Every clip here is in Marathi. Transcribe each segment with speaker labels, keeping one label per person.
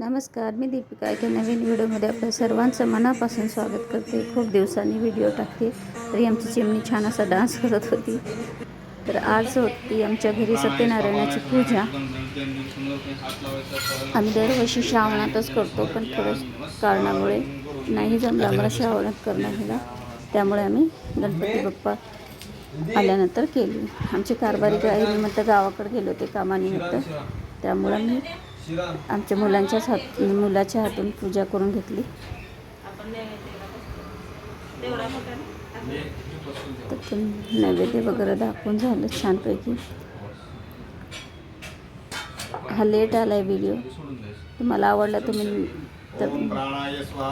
Speaker 1: नमस्कार मी दीपिका एका नवीन व्हिडिओमध्ये आपल्या सर्वांचं मनापासून स्वागत करते. खूप दिवसांनी व्हिडिओ टाकते. तरी आमची चिमणी छान असा डान्स करत होती. तर आज होती आमच्या घरी सत्यनारायणाची पूजा. आम्ही दरवर्षी श्रावणातच करतो पण थोडं कारणामुळे नाही जमलं आम्हाला श्रावणात करणं त्यामुळे आम्ही गणपती बाप्पा आल्यानंतर केली. आमचे कारभारी गाई निमित्त गावाकडे गेले होते कामानिमित्त. त्यामुळं मी आमच्या मुलांच्याच हात मुलाच्या हातून पूजा करून घेतली. तर नैवेद्य वगैरे दाखवून झालं छानपैकी. हा लेट आला आहे व्हिडिओ तुम्हाला आवडला तुम्ही तर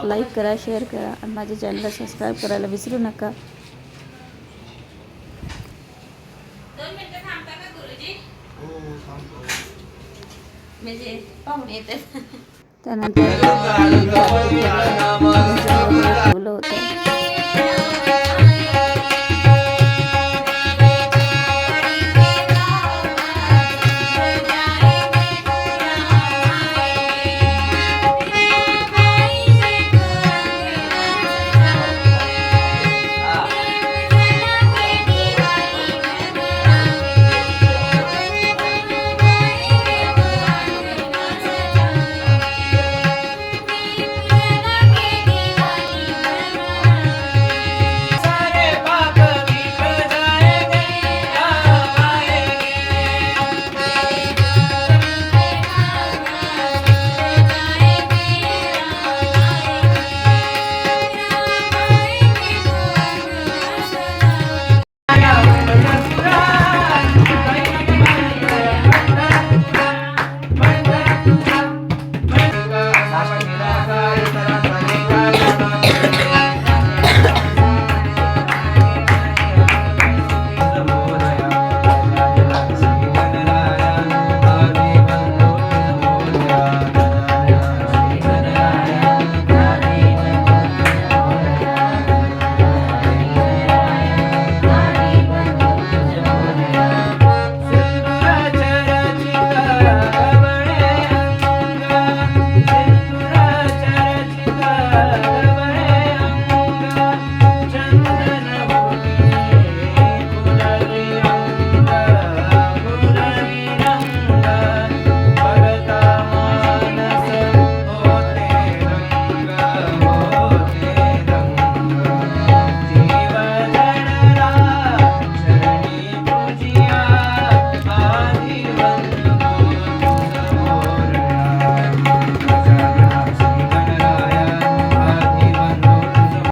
Speaker 1: लाईक करा शेअर करा आणि माझ्या चॅनलला सबस्क्राईब करायला विसरू नका.
Speaker 2: म्हणजे पाहुणे येतात
Speaker 1: त्यानंतर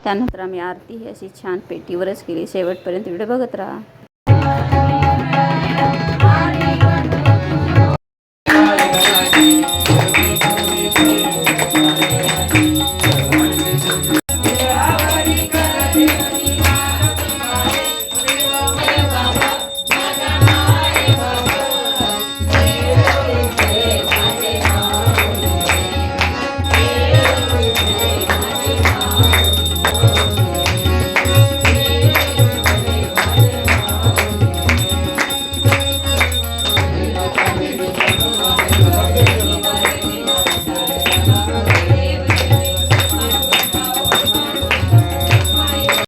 Speaker 1: त्यानंतर आम्ही आरती ही अशी छान पेटीवरच केली. शेवटपर्यंत व्हिडिओ बघत राहा.